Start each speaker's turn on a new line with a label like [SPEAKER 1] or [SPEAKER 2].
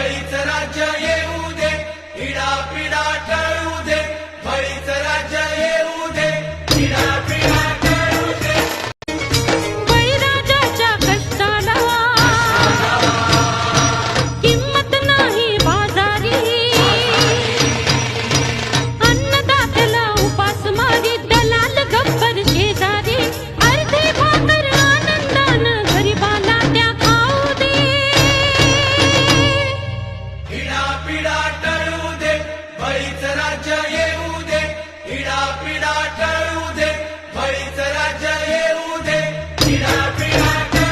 [SPEAKER 1] फळीच राज्य येऊ दे पिढा पिढा टळू दे फळीच राज्य येऊ दे पिढा पिढा राज्य येऊ दे हिडा पिडा टळू दे बळीच राज्य येऊ दे